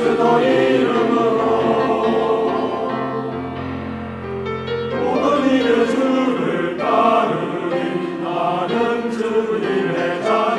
그리스도 이름으로. 모든 일의 주를 따르니 나는 주님의 자